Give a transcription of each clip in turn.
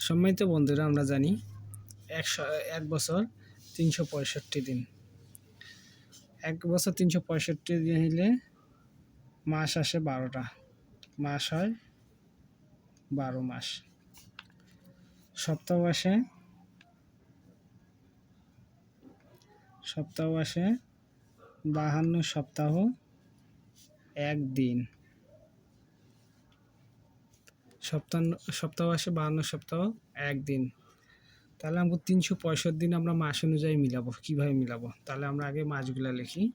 সম্মানিত বন্ধুরা, আমরা জানি একশো, এক বছর তিনশো পঁয়ষট্টি দিন। এক বছর তিনশো পঁয়ষট্টি দিন হলে মাস আসে বারোটা। মাস হয় বারো মাস। সপ্তাহ আসে সপ্তাহ আসে বাহান্ন সপ্তাহ, এক দিন। সপ্তাহ সপ্তাহ আসে, বাহান্ন সপ্তাহ, একদিন। তাহলে আমাকে তিনশো পঁয়ষট্টি দিন আমরা মাস অনুযায়ী মিলাবো। কীভাবে মিলাবো? তাহলে আমরা আগে মাসগুলা লিখি।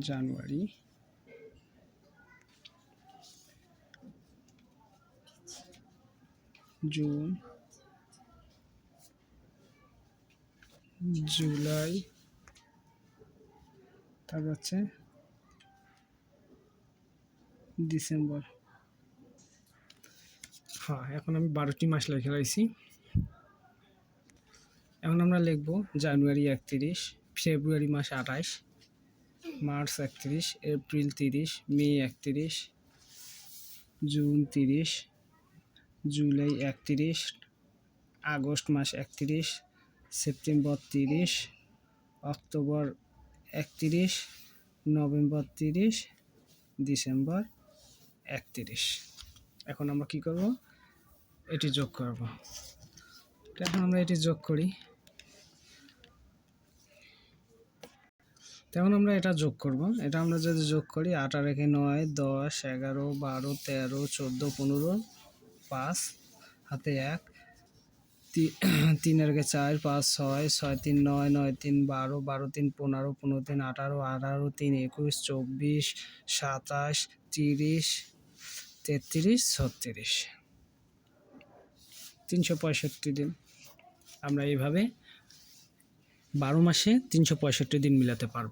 জানুয়ারি। জুন। জুলাই। তারপর হচ্ছে ডিসেম্বর। হ্যাঁ এখন আমি বারোটি মাস লিখে রয়েছি এখন আমরা লিখব জানুয়ারি একত্রিশ, ফেব্রুয়ারি মাস আঠাশ, মার্চ একত্রিশ, এপ্রিল তিরিশ, মে একত্রিশ, জুন তিরিশ, জুলাই একত্রিশ, আগস্ট মাস একত্রিশ, সেপ্টেম্বর তিরিশ, অক্টোবর একত্রিশ, নভেম্বর তিরিশ, ডিসেম্বর একত্রিশ। এখন আমরা কি করব? এটি যোগ করব। এখন আমরা এটি যোগ করি। তখন আমরা এটা যোগ করব। এটা আমরা যদি যোগ করি, আট আর একে নয়, দশ, এগারো, বারো, তেরো, চোদ্দ, পনেরো, পাঁচ, হাতে এক তি- তিনের কে চার, পাঁচ, ছয় ছয়, তিন, নয় নয়, তিন, বারো বারো, তিন, পনেরো পনেরো, তিন, আঠারো আঠারো, তিন, একুশ, চব্বিশ, সাতাশ, তিরিশ, তেত্রিশ, ছত্রিশ। তিনশো পঁয়ষট্টি দিন। আমরা এইভাবে বারো মাসে তিনশো পঁয়ষট্টি দিন মিলাতে পারব।